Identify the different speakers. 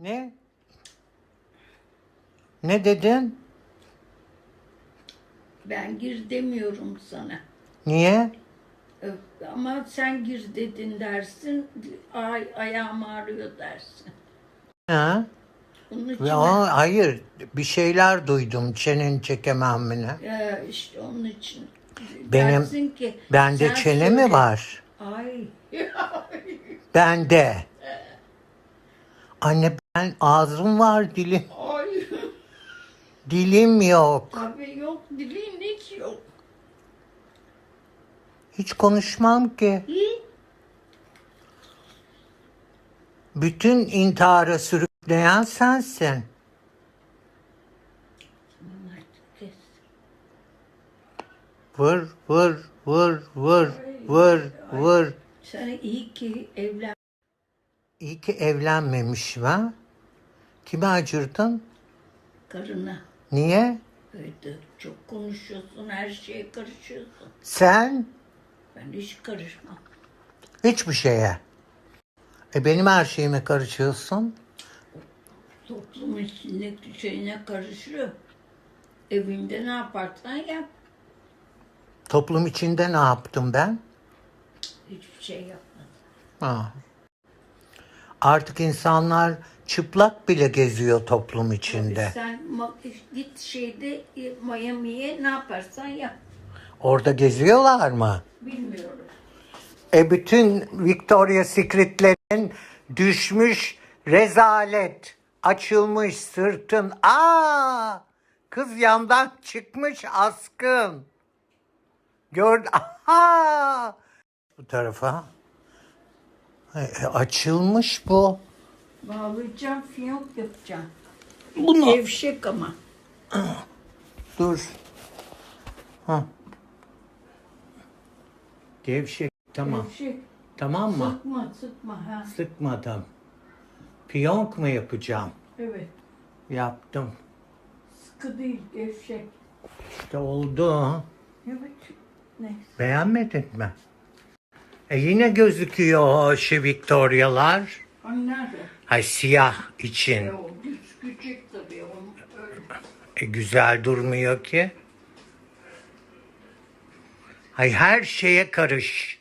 Speaker 1: Ne? Ne dedin?
Speaker 2: Ben gir demiyorum sana.
Speaker 1: Niye?
Speaker 2: Ö- Ama sen gir dedin dersin. Ay, ayağım ağrıyor dersin.
Speaker 1: Ha?
Speaker 2: Onun için
Speaker 1: Ve o- hayır, bir şeyler duydum çenen çekememini.
Speaker 2: Ee, işte onun için.
Speaker 1: Benim-
Speaker 2: dersin ki,
Speaker 1: Bende
Speaker 2: sen
Speaker 1: çene mi
Speaker 2: söyle.
Speaker 1: var?
Speaker 2: Ay.
Speaker 1: Bende. Anne ben ağzım var dilim.
Speaker 2: Ay.
Speaker 1: Dilim yok.
Speaker 2: Tabii yok dilin hiç yok.
Speaker 1: Hiç konuşmam ki.
Speaker 2: İyi.
Speaker 1: Bütün intihara sürükleyen sensin. Vur, vur, vur, vur, vur, vur.
Speaker 2: Sana iyi ki evlen.
Speaker 1: İyi ki evlenmemişim ha. Kime acırdın?
Speaker 2: Karına.
Speaker 1: Niye?
Speaker 2: Öyle çok konuşuyorsun, her şeye karışıyorsun.
Speaker 1: Sen
Speaker 2: Ben hiç karışmam.
Speaker 1: hiçbir şeye. E benim her şeyime karışıyorsun.
Speaker 2: Toplum içinde şeyine karışıyor. Evinde ne yaparsan yap.
Speaker 1: Toplum içinde ne yaptım ben?
Speaker 2: Hiçbir şey yapmadın.
Speaker 1: Ha. Artık insanlar çıplak bile geziyor toplum içinde.
Speaker 2: Sen git şeyde e, Miami'ye ne yaparsan yap.
Speaker 1: Orada geziyorlar mı?
Speaker 2: Bilmiyorum.
Speaker 1: E bütün Victoria's Secret'lerin düşmüş rezalet. Açılmış sırtın. Aa! Kız yandan çıkmış askın. Gördün. Aha! Bu tarafa. E, açılmış bu.
Speaker 2: Bağlayacağım, fiyonk yapacağım.
Speaker 1: Bunu
Speaker 2: Gevşek ama.
Speaker 1: dur. Ha. Gevşek. Tamam.
Speaker 2: Gevşek.
Speaker 1: Tamam mı?
Speaker 2: Sıkma, sıkma. Ha.
Speaker 1: Sıkmadım. Piyonk mu yapacağım?
Speaker 2: Evet.
Speaker 1: Yaptım.
Speaker 2: Sıkı değil, gevşek.
Speaker 1: İşte oldu.
Speaker 2: Evet. Neyse.
Speaker 1: Beğenmedin mi? E yine gözüküyor o şey Victoria'lar.
Speaker 2: Hani nerede?
Speaker 1: Hay siyah
Speaker 2: E,
Speaker 1: için.
Speaker 2: o güç küçük tabii. Onu öyle.
Speaker 1: E, güzel durmuyor ki. Hay her şeye karış.